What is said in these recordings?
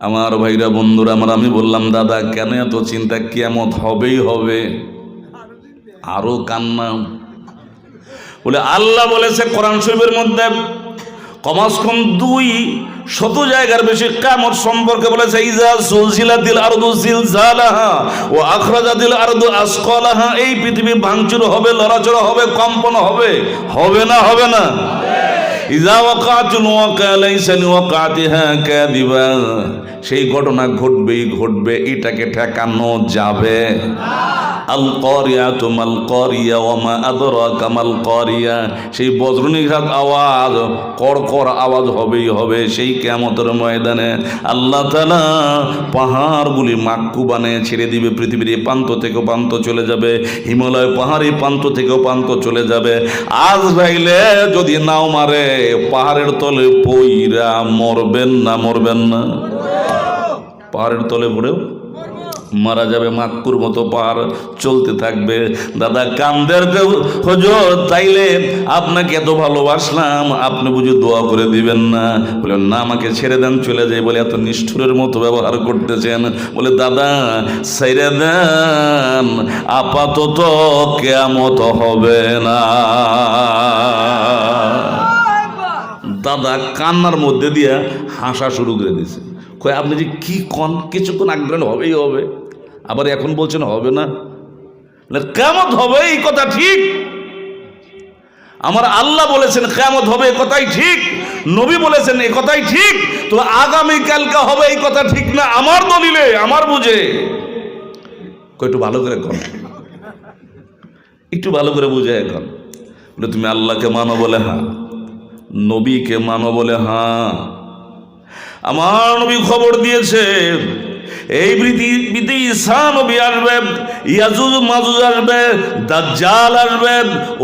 আমার ভাইরা, বন্ধুরা, আমার আমি বললাম, দাদা, কেন এত চিন্তা? কেমত হবেই হবে। আরও কান্না। বলে, আল্লাহ বলেছে কোরআন শরীফের মধ্যে কমাস কম দুই শত জায়গার বেশি কামত সম্পর্কে বলেছে, ইজা সুলসিলাতিল আরদু জিলজালাহা ও আখরাজাতিল আরদু আসকালাহা। এই পৃথিবী ভাঙচুর হবে, লড়াচড়া হবে, কম্পন হবে হবে না হবে না। ইজা ওয়াকাতুল ওয়াকা লাইসা লিওয়াকাতিহা কাযিবা। সেই ঘটনা ঘটবেই ঘটবে, এটাকে ঠেকানো যাবে। আল করিয়া তুমাল করিয়া ওমা আদরা কামাল করিয়া সেই বজ্রনিঘাত আওয়াজ কড়কর আওয়াজ হবেই হবে সেই কেমতের ময়দানে। আল্লাহ পাহাড়গুলি মাক্কু বানিয়ে ছেড়ে দিবে, পৃথিবীর এই প্রান্ত থেকে প্রান্ত চলে যাবে, হিমালয় পাহাড়ি প্রান্ত থেকে প্রান্ত চলে যাবে। আজ রাইলে যদি নাও মারে পাহাড়ের তলে পইরা মরবেন না মরবেন না। পাহাড়ের তলে পড়েও মারা যাবে মাক্কুর মতো পাহাড়, চলতে থাকবে। দাদা কান্দের তাইলে আপনাকে এত ভালোবাসলাম, আপনি বুঝি দোয়া করে দিবেন না। বলে, না, আমাকে ছেড়ে দেন, চলে যাই। বলে, এত নিষ্ঠুরের মতো ব্যবহার করতেছেন। বলে, দাদা, ছেড়ে দেন, আপাতত কেমত হবে না। দাদা কান্নার মধ্যে দিয়ে হাসা শুরু করে দিয়েছে কয়, আপনি যে কি কন? কিছুক্ষণ আগ্রহ হবেই হবে। আবার এখন বলছেন, হবে না। কেমত হবে, এই কথা ঠিক। আমার আল্লাহ বলেছেন কেমত হবে, এই কথাই ঠিক। নবী বলেছেন, এই কথাই ঠিক। তো আগামী কালকে হবে, এই কথা ঠিক না? আমার দলিলে, আমার বুঝে। একটু ভালো করে কর একটু ভালো করে বুঝে এখন বলে, তুমি আল্লাহকে মানো বলে হ্যাঁ নবীকে মানো বলে হ্যাঁ। আমার নবী খবর দিয়েছে এই পৃথিবীতে নবী আসবে, ইয়াজুজ মাজুজ আসবে, দাজ্জাল আসবে,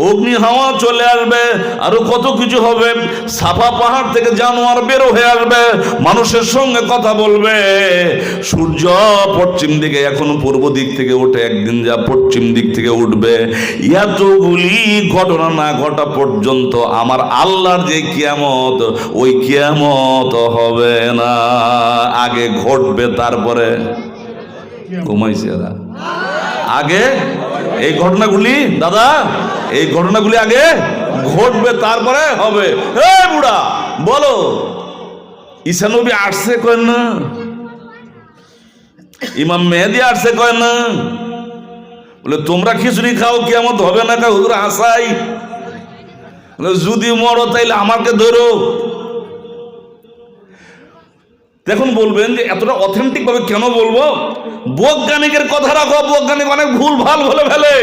অগ্নি হাওয়া চলে আসবে, আরও কত কিছু হবে। সাফা পাহাড় থেকে জানোয়ার বেরো হয়ে আসবে, মানুষের সঙ্গে কথা বলবে। সূর্য পশ্চিম দিকে এখন পূর্ব দিক থেকে ওঠে, একদিন যা পশ্চিম দিক থেকে উঠবে। এতগুলি ঘটনা না ঘটা পর্যন্ত আমার আল্লাহর যে কিয়ামত, ওই কিয়ামত হবে না। আগে ঘটবে, তারপরে ঘুমাইছে এরা। আগে এই ঘটনাগুলি, দাদা, এই ঘটনাগুলি আগে ঘটবে, তারপরে হবে। হে বুড়া, বলো ঈশানবী আসছে কয় না? ইমাম মেহেদি আসছে কয় না? বলে, তোমরা খিচুড়ি খাও কেমন হবে না কা হাসাই যদি মরো তাইলে আমাকে ধরো। দেখুন বলবেন যে এতটা অথেন্টিক ভাবে কেন বলব? বৈজ্ঞানিকের কথা রাখো, বৈজ্ঞানিক অনেক ভুল ভালো বলে ফেলে।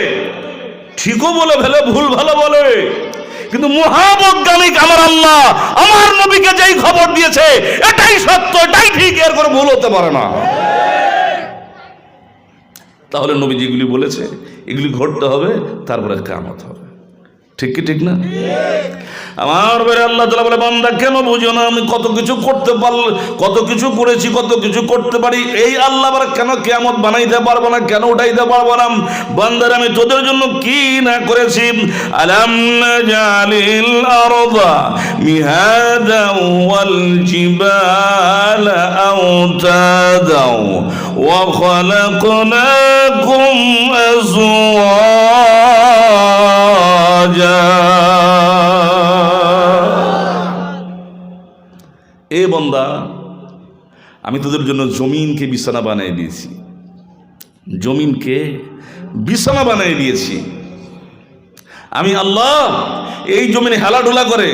ঠিকও বলে ফেলে ভুল ভালো বলে। কিন্তু মহাবৈজ্ঞানিক আমার আল্লাহ, আমার নবীকে যেই খবর দিয়েছে, এটাই সত্য, এটাই ঠিক, এর করে ভুল হতে পারে না। তাহলে নবী যেগুলি বলেছে, এগুলি ঘটতে হবে, তারপরে কামত হবে। ঠিক কি ঠিক না? আমার বেড়ে আল্লাহ তালা বলে, বান্দা, কেন বুঝো না আমি কত কিছু করতে পারল, কত কিছু করেছি, কত কিছু করতে পারি? এই আল্লাহ আবার কেন কেমত বানাইতে পারব না, কেন উঠাইতে পারব না? বান্দার, আমি তোদের জন্য কি না করেছি? আলাম জালিল আরদা মিহাদা ওয়াল জিবালা আওতাদা ওয়া খালাকনাকুম আজওয়াজা এ বন্দা, আমি তোদের জন্য জমিনকে বিছানা বানিয়ে দিয়েছি। জমিনকে বিছানা বানিয়ে দিয়েছি। আমি আল্লাহ, এই জমিনে হেলাডুলা করে,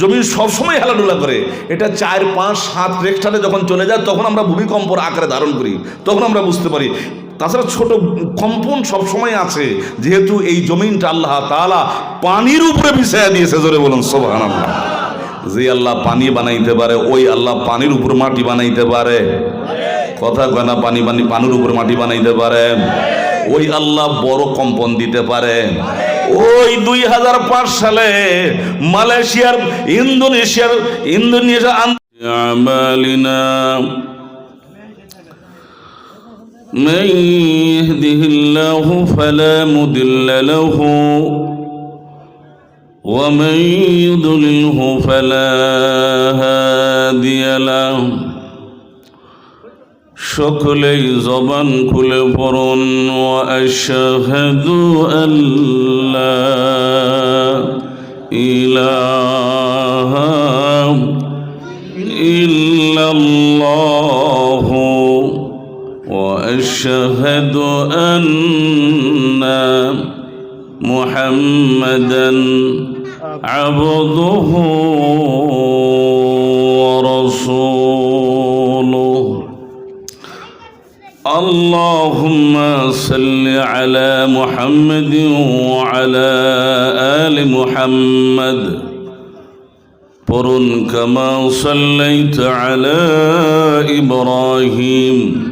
জমিন সবসময় হেলাডুলা করে, এটা চার, পাঁচ, সাত রেক্টারে যখন চলে যায়, তখন আমরা ভূমিকম্পর আকারে ধারণ করি, তখন আমরা বুঝতে পারি তাছাড়া ছোট কম্পন সবসময় আছে, যেহেতু এই জমিনটা আল্লাহ তাআলা পানির উপরে বিছায়া দিয়েছে, জোরে বলুন সোভান যে আল্লাহ পানি বানাইতে পারে, ওই আল্লাহ পানির উপর মাটি বানাইতে পারে। কথা কয় না, পানি পানি পানির উপর মাটি বানাইতে পারে? ওই আল্লাহ বড় কম্পন দিতে পারে। ওই দুই হাজার পাঁচ সালে মালয়েশিয়ার, ইন্দোনেশিয়ার ইন্দোনেশিয়া من يهده الله فلا مضل له ومن يضلله فلا هادي له সকলেই জবান খুলে পড়ুন আশহাদু আল্লাহ ইলাহা ইল্লাল্লাহ وأشهد أن محمدا عبده ورسوله. اللهم صل على محمد وعلى آل محمد. قرن كما صليت على إبراهيم.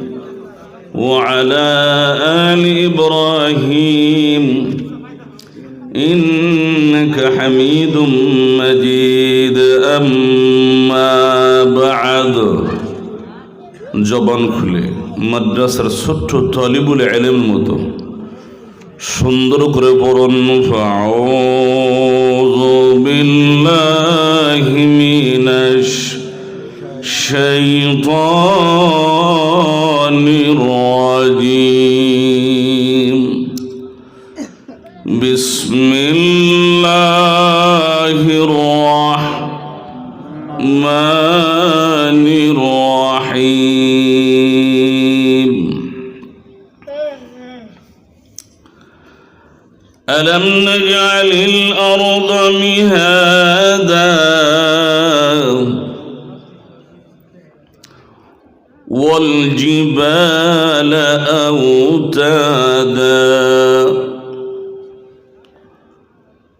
وعلى ال ابراهيم انك حميد مجيد اما بعد জবান খুলে মাদ্রাসার ছোট্ট তলিবুল এলেম মতো সুন্দর করে পড়ুন ফাউযু বিল্লাহি মিনাশ الرجيم بسم الله الرحمن الرحيم. ألم نجعل الأرض مهادا والجبال أوتادا.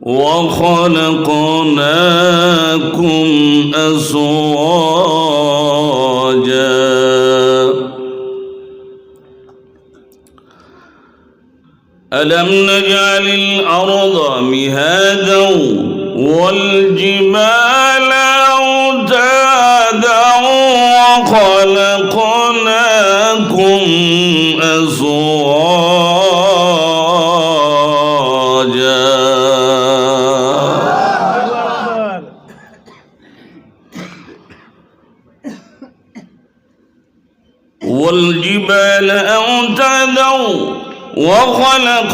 وخلقناكم أزواجا. ألم نجعل الأرض مهادا والجبال أوتادا وخلقناكم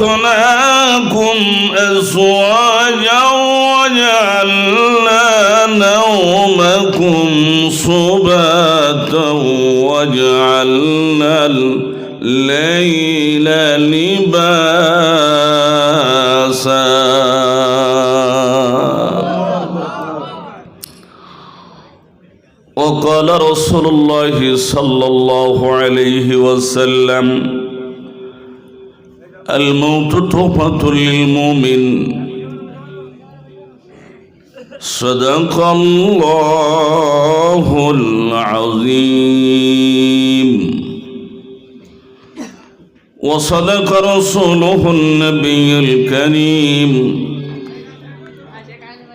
وخلقناكم أزواجا وجعلنا نومكم سباتا وجعلنا الليل لباسا. وقال رسول الله صلى الله عليه وسلم الموت توبة للمؤمن. صدق الله العظيم. وصدق رسوله النبي الكريم.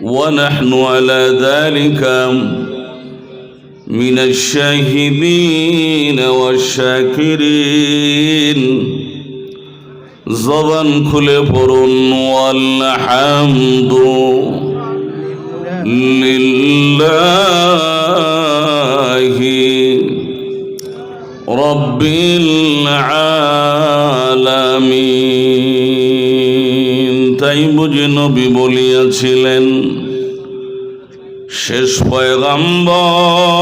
ونحن على ذلك من الشاهدين والشاكرين. জবান খুলে পড়ুন আলহামদু লিল্লাহি রব্বিল আলামিন। তাই বুঝে নবী বলিয়াছিলেন শেষ পয়গাম্বর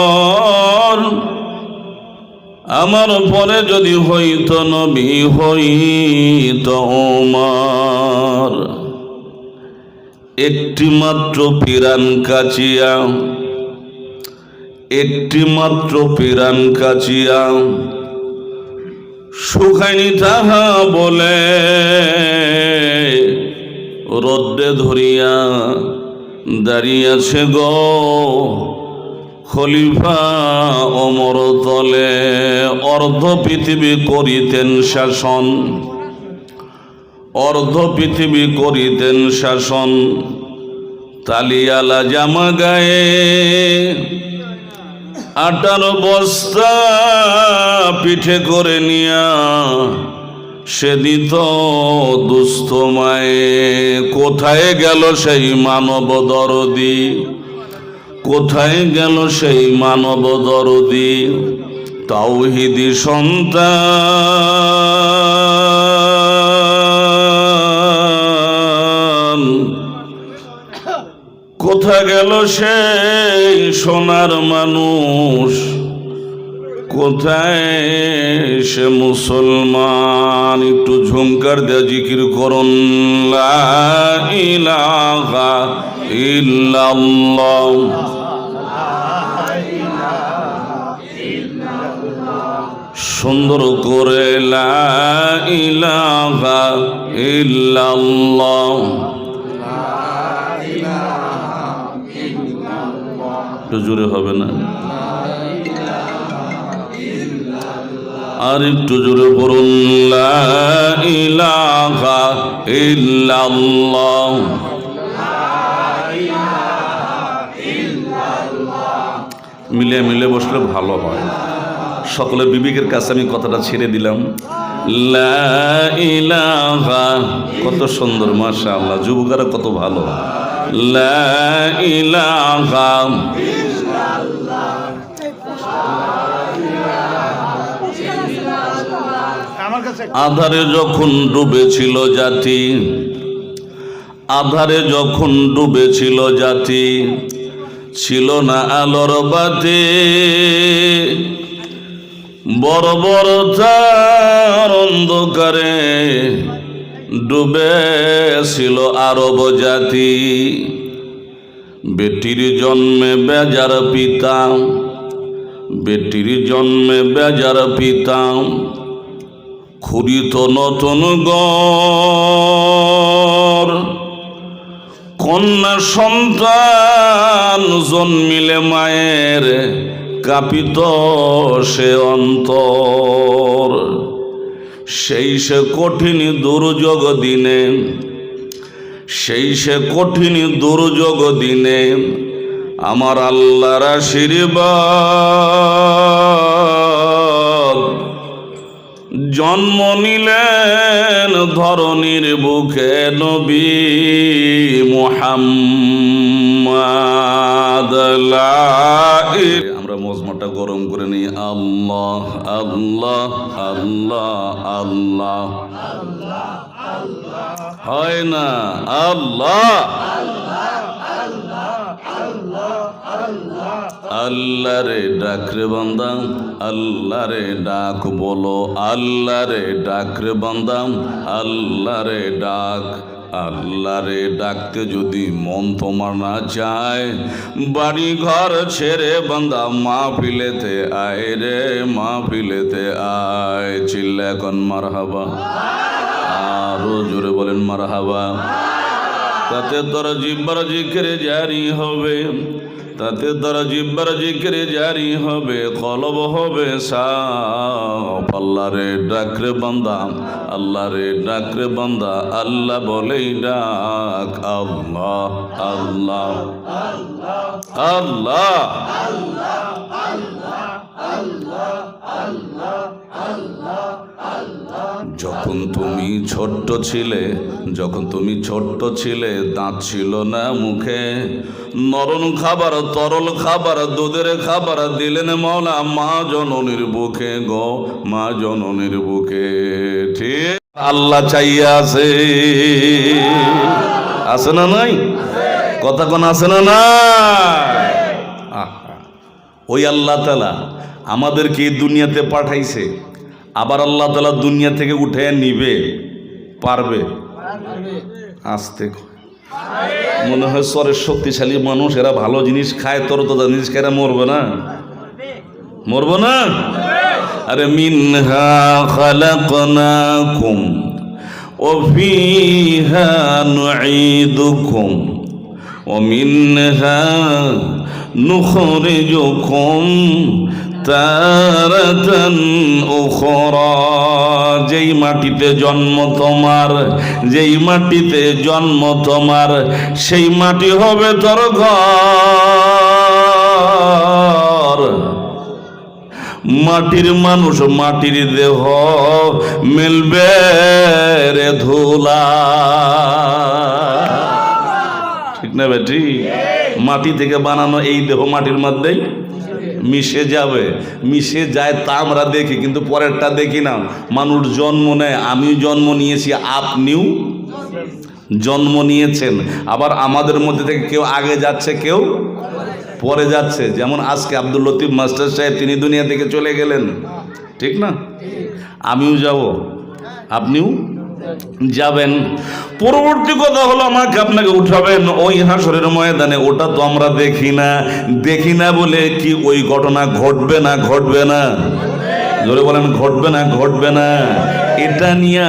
আমার পরে যদি হইত নবী, হইত ওমর একটি মাত্র পিরান কাচিয়া, একটি মাত্র পিরান কাচিয়া, সুখাইনি তাহা বলে রদ্দে ধরিয়া দাঁড়িয়েছে গো। খলিফা অমর তলে অর্ধ পৃথিবী করিতেন শাসন। অর্ধ পৃথিবী করিতেন শাসন। তালিয়ালা জামা গায়ে আটার বস্তা পিঠে করে নিয়া সে দিত দুস্থ মায়ে। কোথায় গেল সেই মানব দরদি? কোথায় গেল সেই মানব দরদি? তাওহিদি সন্তান। কোথা গেল সেই সোনার মানুষ? কোথায় সে মুসলমান? একটু ঝুমকার দেয়া জিকির করুন। সুন্দর করে লা জোরে হবে না? আর একটু জোরে পড়ুন মিলে মিলে বসলে ভালো হয়। সকলের বিবেকের কাছে আমি কথাটা ছেড়ে দিলাম। কত সুন্দর মাশা আল্লাহ যুবকেরা কত ভালো। লা ইলাহা আধারে যখন ডুবেছিল জাতি, আধারে যখন ডুবেছিল জাতি, ছিল না আলোর বাতি। বড় বড় তার অন্ধকারে ডুবেছিল আরব জাতি। বেটির জন্মে বেজার পিতা, বেটির জন্মে বেজার পিতা। খুরিত নতুন গর কন্যা সন্তান জন্মিলে মায়ের কাপিত সে অন্তর। সেই সে কঠিন দুর্যোগ দিনে, সেই সে কঠিন দুর্যোগ দিনে আমার আল্লাহর আশীর্বাদ। জন্ম নিলেন ধরনীর বুকে নবী মুহাম্মদ। আমরা মজমাটা গরম করে নিই। আল্লাহ আল্লাহ আল্লাহ আল্লাহ। হয় না? আল্লাহ। আল্লাহ রে ডাক রে আল্লাহ রে ডাক বলো আল্লাহ রে ডাক রে আল্লাহ রে ডাক আল্লাহ রে ডাকতে যদি মন তোমার না চায় বাড়ি ঘর ছেড়ে বান্দা মা ফিলেতে আয় রে মা ফিলেতে আয় চিল্লা এখন মার হাবা আরও জোরে বলেন মার হাবা তাতে তোর জিব্বার জিকরে জারি হবে। তাতে তোর জিব্বার জিকরে জারি হবে, কলব হবে সাফ আল্লাহ রে ডাকরে বান্দা আল্লাহ রে ডাকরে বান্দা, আল্লাহ বলেই ডাক আল্লাহ আল্লাহ আল্লাহ যখন তুমি ছোট্ট ছিলে, যখন তুমি ছোট্ট ছিলে, দাঁত ছিল না মুখে। নরম খাবার, তরল খাবার, দুধের খাবার দিলেন মৌলা মা জননীর বুকে গো, মা জননীর বুকে। ঠিক? আল্লাহ চাইয়া আছে। আছে না নাই? কথা কোন আছে না না ওই আল্লাহ তালা আমাদেরকে দুনিয়াতে পাঠাইছে। আবার আল্লাহ তালা দুনিয়া থেকে উঠে নিবে, পারবে? আসতে মনে হয় স্বরের শক্তিশালী মানুষ, এরা ভালো জিনিস খায়, তোর তো জিনিস খায় মরবে না। মরবো না? আরে, মিনহা খালাকনাকুম, ও ফিহা নুঈদুকুম, ও যেই মাটিতে জন্ম তোমার, যেই মাটিতে জন্ম তোমার, সেই মাটি হবে তোর ঘর। মাটির মানুষ মাটির দেহ মিলবে রে ধুলা। ঠিক না বেটি? মাটি থেকে বানানো এই দেহ মাটির মধ্যেই মিশে যাবে। মিশে যায় তা আমরা দেখি, কিন্তু পরেরটা দেখি না। মানুষ জন্ম নেয়, আমিও জন্ম নিয়েছি, আপনিও জন্ম নিয়েছেন। আবার আমাদের মধ্যে থেকে কেউ আগে যাচ্ছে, কেউ পরে যাচ্ছে। যেমন আজকে আব্দুল লতিফ মাস্টার সাহেব, তিনি দুনিয়া থেকে চলে গেলেন। ঠিক না? আমিও যাব, আপনিও যাবেন। পরবর্তী কথা হলো আমাকে আপনাকে উঠাবেন। ওই হাসরের ময়দানে, ওটা তো আমরা দেখি না। দেখি না বলে কি ওই ঘটনা ঘটবে না ঘটবে না? ধরে বলেন, ঘটবে না ঘটবে না। এটা নিয়ে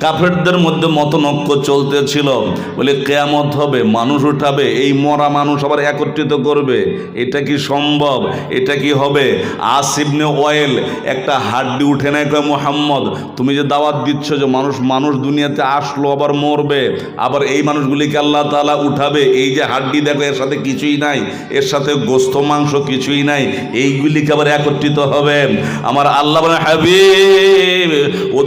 কাফেরদের মধ্যে মতনক্য চলতেছিল। বলে কেয়ামত হবে, মানুষ উঠাবে, এই মরা মানুষ আবার একত্রিত করবে। এটা কি সম্ভব? এটা কি হবে? আসিবনে অয়েল একটা হাড্ডি উঠে নেয়, কয়, মোহাম্মদ, তুমি যে দাওয়াত দিচ্ছ যে মানুষ মানুষ দুনিয়াতে আসলো, আবার মরবে, আবার এই মানুষগুলিকে আল্লাহ তাআলা উঠাবে, এই যে হাড্ডি দেখো, এর সাথে কিছুই নাই, এর সাথে গোস্ত, মাংস কিছুই নাই, এইগুলিকে আবার একত্রিত হবে। আমার আল্লাহ হাবিব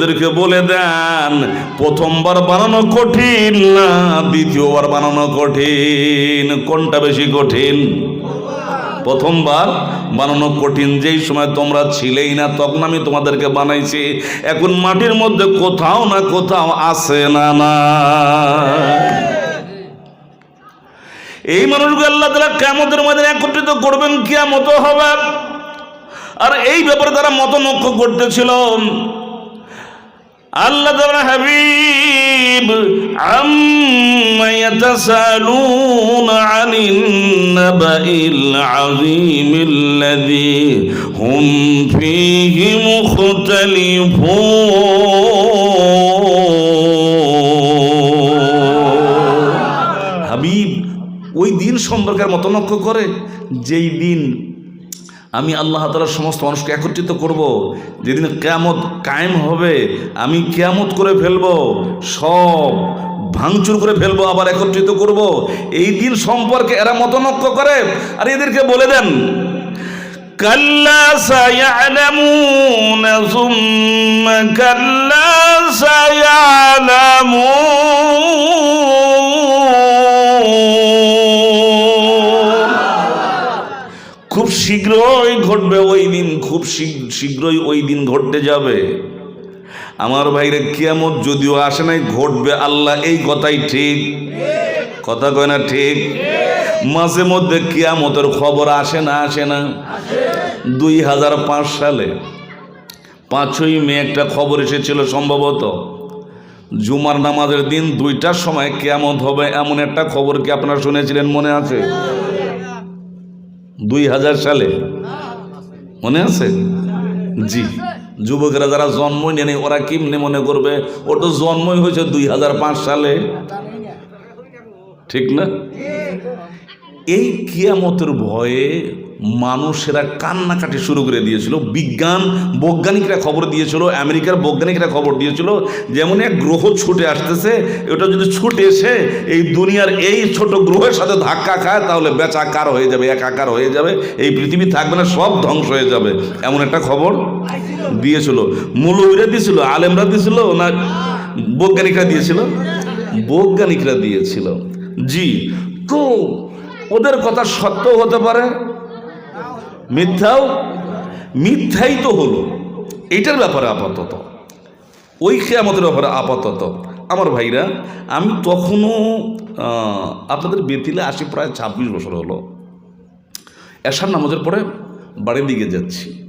ওদেরকে বলে দেন, প্রথমবার বানানো কঠিন না দ্বিতীয়বার বানানো কঠিন? কোনটা বেশি কঠিন? প্রথমবার বানানো কঠিন, যেই সময় তোমরা ছিলেই না, তখন আমি তোমাদেরকে বানাইছি। এখন মাটির মধ্যে কোথাও না কোথাও আসে না না? এই মানুষগুলো আল্লাহ তালা কেমতের মধ্যে একত্রিত করবেন কেমত হবে। আর এই ব্যাপারে তারা মতনক্ষ করতেছিল। আল্লাহ হাবিব আম্মা হুম ফীহি মুখতালিফুন। হাবিব ওই দিন সম্পর্কে মতনক্ষ করে যেই দিন আমি আল্লাহ তালার সমস্ত মানুষকে একত্রিত করব। যেদিন কেয়ামত কায়েম হবে, আমি কেয়ামত করে ফেলব, সব ভাঙচুর করে ফেলব, আবার একত্রিত করব। এই দিন সম্পর্কে এরা মতনক্য করে। আর এদেরকে বলে দেন, কাল্লা সায়ালামুন সুম্মা কাল্লা সায়ালামুন। ঘটবে ওই দিন খুব শীঘ্র- শীঘ্রই ওই দিন ঘটতে যাবে। আমার ভাইরে কিয়ামত যদিও আসে নাই, ঘটবে আল্লাহ, এই কথাই ঠিক। কথা কয় না ঠিক? মাঝে মধ্যে কিয়ামতের খবর আসে না আসে না। দুই হাজার পাঁচ সালে পাঁচই মে একটা খবর এসেছিল সম্ভবত। জুমার নামাজের দিন দুইটার সময় কেয়ামত হবে এমন একটা খবর কি আপনারা শুনেছিলেন মনে আছে? দুই হাজার সালে মনে আছে? জি। যুবকেরা যারা জন্মই নেই ওরা কিমনে মনে করবে? ওর তো জন্মই হয়েছে দুই হাজার পাঁচ সালে। ঠিক না? এই কিয়ামতের ভয়ে মানুষেরা কান্নাকাটি শুরু করে দিয়েছিল। বিজ্ঞান, বৈজ্ঞানিকরা খবর দিয়েছিল, আমেরিকার বৈজ্ঞানিকরা খবর দিয়েছিল, যেমন এক গ্রহ ছুটে আসতেছে এটা যদি ছুটে এসে এই দুনিয়ার এই ছোট গ্রহের সাথে ধাক্কা খায়, তাহলে বেচাকার হয়ে যাবে একাকার হয়ে যাবে, এই পৃথিবী থাকবে না, সব ধ্বংস হয়ে যাবে, এমন একটা খবর দিয়েছিল। মৌলবীরা দিয়েছিল, আলেমরা দিয়েছিল না বৈজ্ঞানিকরা দিয়েছিল? বৈজ্ঞানিকরা দিয়েছিল। জি, তো ওদের কথা সত্যও হতে পারে? মিথ্যাও মিথ্যাই তো হলো। এইটার ব্যাপারে আপাতত। ওই খেয়ামতের ব্যাপারে আপাতত। আমার ভাইরা, আমি তখনও আপনাদের বেতিলে আসি প্রায় ছাব্বিশ বছর হলো। এশার নামাজের পরে বাড়ির দিকে যাচ্ছি।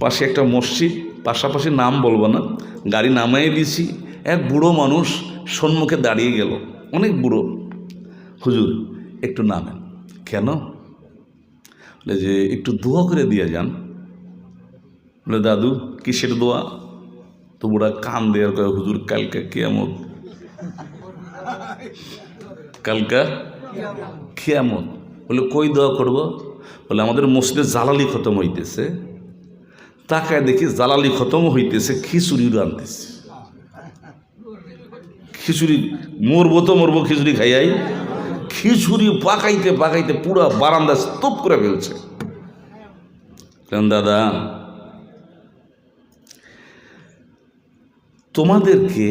পাশে একটা মসজিদ, পাশাপাশি নাম বলব না, গাড়ি নামাই দিয়েছি এক বুড়ো মানুষ সম্মুখে দাঁড়িয়ে গেল। অনেক বুড়ো। হুজুর, একটু নামেন। কেন? বলে যে, একটু দোয়া করে দিয়ে যান। বলে, দাদু, কিসের দোয়া? তো বুড়া কান দেওয়ার কয়, হুজুর, কালকা কেয়ামত। কালকা খেয়ামত বলে, কই দোয়া করব? বলে, আমাদের মসজিদে জালালি খতম হইতেছে। তাকায় দেখি জালালি খতম হইতেছে, খিচুড়ি রানতেছে খিচুড়ি, মরবো তো মরবো খিচুড়ি খাইয়াই। খিচুড়ি পাকাইতে পাকাইতে পুরা বারান্দা স্তূপ করে ফেলছে। দাদা, তোমাদেরকে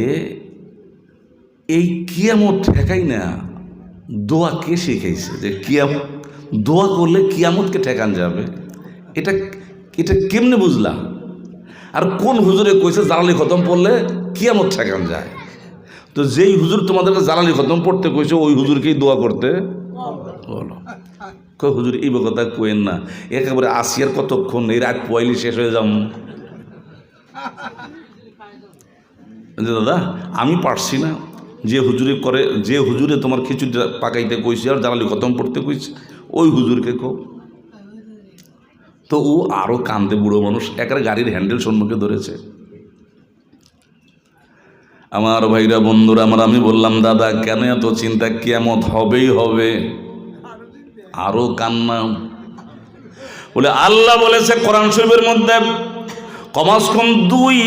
এই কিয়ামত ঠেকাই না, দোয়া কে শিখাইছে? যে কিয়াম, দোয়া করলে কিয়ামতকে ঠেকান যাবে। এটা এটা কেমনে বুঝলাম? আর কোন হুজুরে কইছে, জালালি খতম পড়লে কিয়ামত ঠেকান যায়? তো যেই হুজুর তোমাদেরকে জালালি খতম পড়তে কইছে, ওই হুজুরকেই দোয়া করতে বলো। হুজুর, এই কথা কোয়েন না। একেবারে আসিয়ার কতক্ষণ, এই রাত পয়লি শেষ হয়ে যাম। দাদা, আমি পারছি না। যে হুজুরে করে, যে হুজুরে তোমার খিচুড়ি পাকাইতে কইছে আর জালালি খতম পড়তে কইছে, ওই হুজুরকে কো তো ও আরও কান্দে বুড়ো মানুষ, একেবারে গাড়ির হ্যান্ডেল সম্মুখে ধরেছে। আমার ভাইরা বন্ধুরা, আমার আমি বললাম, দাদা, কেন এত চিন্তা? কেমত হবেই হবে। আরও কান্না। বলে, আল্লাহ বলেছে কোরআন শরীফের মধ্যে কমাস কম দুই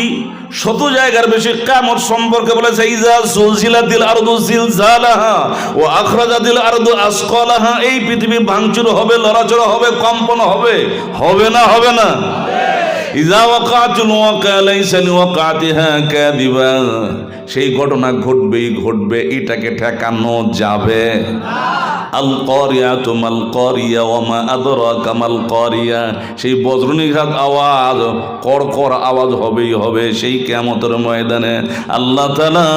শত জায়গার বেশি কামত সম্পর্কে বলেছে, ইজা সুলসিলাতিল আরদু জিলজালাহা ও আখরাজা আখরাজাতিল আরদু আসকালাহা। এই পৃথিবী ভাঙচুর হবে, লড়াচড়া হবে, কম্পন হবে হবে না হবে না। ইজা ওয়াকাতুল ওয়াকা লাইসা লিওয়াকাতিহা কাযিবা। সেই ঘটনা ঘটবেই ঘটবে, এটাকে ঠেকানো যাবে। আল করিয়া তোমাল করিয়া ওমা আদরাকা মাল করিয়া সেই বজ্রনিঘাত আওয়াজ, কড়কড় আওয়াজ হবেই হবে সেই কেমতের ময়দানে। আল্লাহ তালা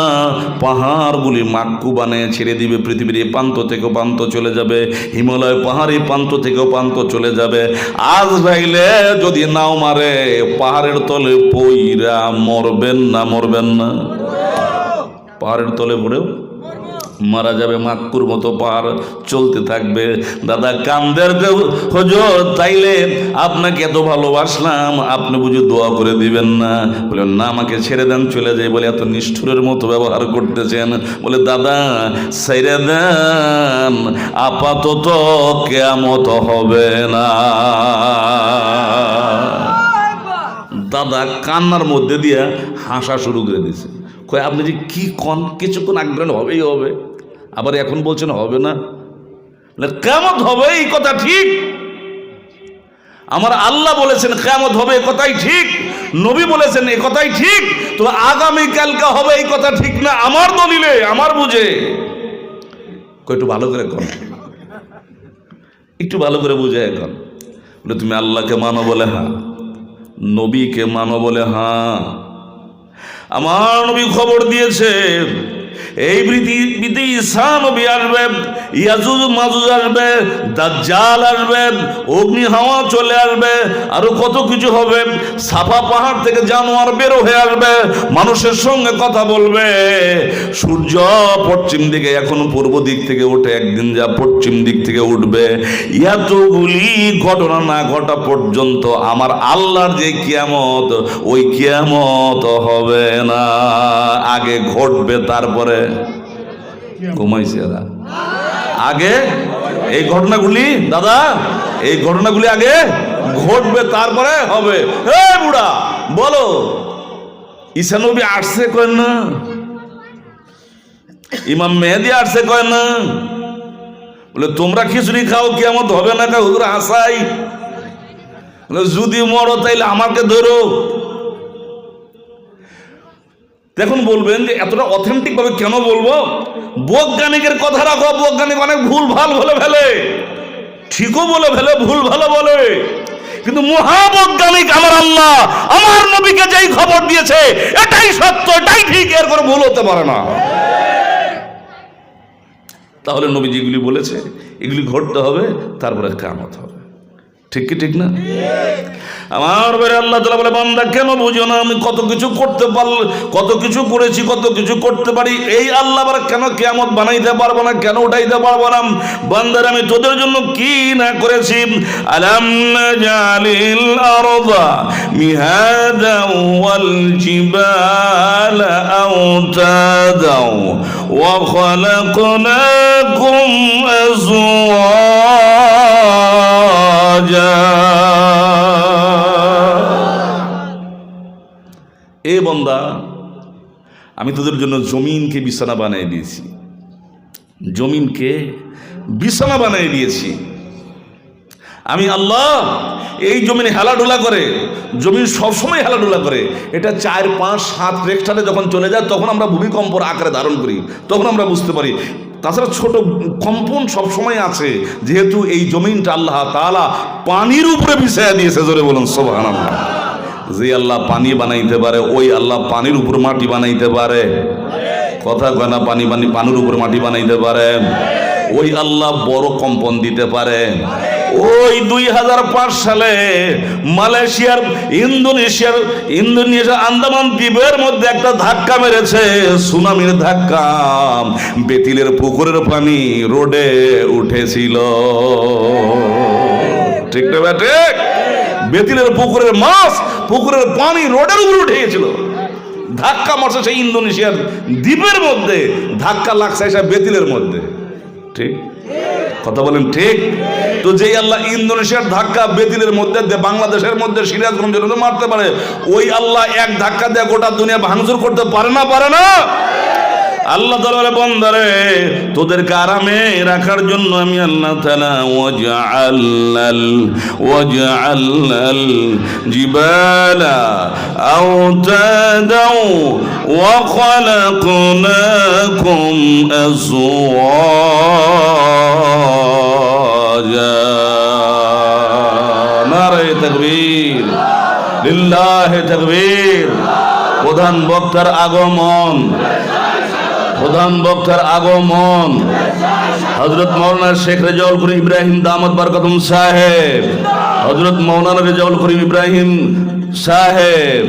পাহাড়গুলি মাক্কু বানিয়ে ছেড়ে দিবে, পৃথিবীর এই প্রান্ত থেকে প্রান্ত চলে যাবে। হিমালয় পাহাড়ি প্রান্ত থেকে প্রান্ত চলে যাবে। আজ ভাইলে যদি নাও মারে পাহাড়ের তলে পইরা মরবেন না মরবেন না। পাহাড়ের তলে পড়েও মারা যাবে মাক্কুর মতো পাহাড়, চলতে থাকবে। দাদা কান্দের তাইলে আপনাকে এত ভালোবাসলাম, আপনি বুঝে দোয়া করে দিবেন না। বলে, না, আমাকে ছেড়ে দেন, চলে যাই। বলে, এত নিষ্ঠুরের মতো ব্যবহার করতেছেন। বলে, দাদা, ছেড়ে দেন, আপাতত কেমত হবে না। দাদা কান্নার মধ্যে দিয়ে হাসা শুরু করে দিছে কয়, আপনি যে কি কন, কিছুক্ষণ আগ্রহণ হবেই হবে। আবার এখন বলছেন, হবে না। কেমত হবে, এই কথা ঠিক। আমার আল্লাহ বলেছেন কেমত হবে, এই কথাই ঠিক। নবী বলেছেন এই কথাই ঠিক। তো আগামী কালকে হবে, এই কথা ঠিক না, আমার দলিলে, আমার বুঝে। একটু ভালো করে কন। একটু ভালো করে বুঝে এখন বলে, তুমি আল্লাহকে মানো বলে হ্যাঁ। নবীকে মানো বলে হ্যাঁ। আমার নবী খবর দিয়েছে এই পৃথিবীতে ঈসা নবী আসবে, ইয়াজুজ মাজুজ আসবে, দাজ্জাল আসবে, অগ্নি হাওয়া চলে আসবে, আরও কত কিছু হবে। সাফা পাহাড় থেকে জানোয়ার বেরো হয়ে আসবে, মানুষের সঙ্গে কথা বলবে। সূর্য পশ্চিম দিকে এখন পূর্ব দিক থেকে ওঠে, একদিন যা পশ্চিম দিক থেকে উঠবে। এতগুলি ঘটনা না ঘটা পর্যন্ত আমার আল্লাহর যে কিয়ামত, ওই কিয়ামত হবে না। আগে ঘটবে, তারপরে ঘুমাইছে এরা আগে এই ঘটনাগুলি, দাদা, এই ঘটনাগুলি আগে ঘটবে, তারপরে হবে। হে বুড়া, বলো, ঈশানবী আসছে কয় না? ইমাম মেহেদি আসছে কয় না? বলে, তোমরা খিচুড়ি খাও কেমন হবে না কা? হুজুর হাসাই। যদি মরো তাইলে আমাকে ধরো। দেখুন বলবেন যে এতটা অথেন্টিক ভাবে কেন বলব? বৈজ্ঞানিকের কথা রাখো, বৈজ্ঞানিক অনেক ভুল ভালো বলে ফেলে। ঠিকও বলে ফেলে, ভুল ভালো বলে। কিন্তু মহাবৈজ্ঞানিক আমার আল্লাহ, আমার নবীকে যেই খবর দিয়েছে, এটাই সত্য, এটাই ঠিক, এর কোনো ভুল হতে পারে না। তাহলে নবী যেগুলি বলেছে, এগুলি ঘটতে হবে, তারপরে কামত হবে। ঠিক কি ঠিক না? আমার বেড়ে আল্লাহ তালা বলে, বান্দা, কেন বুঝো না, আমি কত কিছু করতে পারল, কত কিছু করেছি, কত কিছু করতে পারি, এই আল্লাহ আবার কেন কেমত বানাইতে পারব না, কেন উঠাইতে পারব না? বান্দার, আমি তোদের জন্য কি না করেছি? আলাম জালিল এ বন্দা, আমি তোদের জন্য জমিনকে বিছানা বানিয়ে দিয়েছি। জমিনকে বিছানা বানিয়ে দিয়েছি। আমি আল্লাহ, এই জমিনে হেলাডুলা করে, জমিন সবসময় হেলাডুলা করে, এটা চার, পাঁচ, সাত রেক্টারে যখন চলে যায়, তখন আমরা ভূমিকম্পর আকারে ধারণ করি, তখন আমরা বুঝতে পারি। তাছাড়া ছোট কম্পন সবসময় আছে, যেহেতু এই জমিনটা আল্লাহ তাআলা পানির উপরে বিছায়া দিয়েছে, জোরে বলুন সোভান যে আল্লাহ পানি বানাইতে পারে, ওই আল্লাহ পানির উপর মাটি বানাইতে পারে। কথা কয় না, পানি পানি পানির উপর মাটি বানাইতে পারে। ওই আল্লাহ বড় কম্পন দিতে পারে। ওই দুই হাজার পাঁচ সালে মালয়েশিয়ার, ইন্দোনেশিয়ার ইন্দোনেশিয়া আন্দামান দ্বীপের মধ্যে একটা ধাক্কা মেরেছে, সুনামির ধাক্কা। বেতিলের পুকুরের পানি রোডে উঠেছিল। ঠিক না ব্যাটে বেতিলের পুকুরের মাছ পুকুরের পানি রোডের উপর উঠে গেছিল ধাক্কা মারছে সেই ইন্দোনেশিয়ার দ্বীপের মধ্যে। ধাক্কা লাগছে সে বেতিলের মধ্যে। ঠিক? কথা বলেন ঠিক? তো যেই আল্লাহ ইন্দোনেশিয়ার ধাক্কা বেতিলের মধ্যে বাংলাদেশের মধ্যে সিরাজগঞ্জের মধ্যে মারতে পারে, ওই আল্লাহ এক ধাক্কা দিয়ে গোটা দুনিয়া ভাঙচুর করতে পারে না পারে না? আল্লাহ তাআলা বন্দারে, তোদেরকে আরামে রাখার জন্য আমি আল্লাহ তাআলা ওয়াজআলনাল ওয়াজআলনাল জিবালা আওতাদা ওয়া খালাকনাকুম আজওয়াজা। নারে তাকবীর, লিল্লাহি তাকবীর। প্রধান বক্তার আগমন। প্রধান বক্তার আগমন। হজরত মৌলানা শেখ রেজাউল করিম ইব্রাহিম দামদ বরকতুম সাহেব। হজরত মৌলানা রেজাউল করিম ইব্রাহিম সাহেব।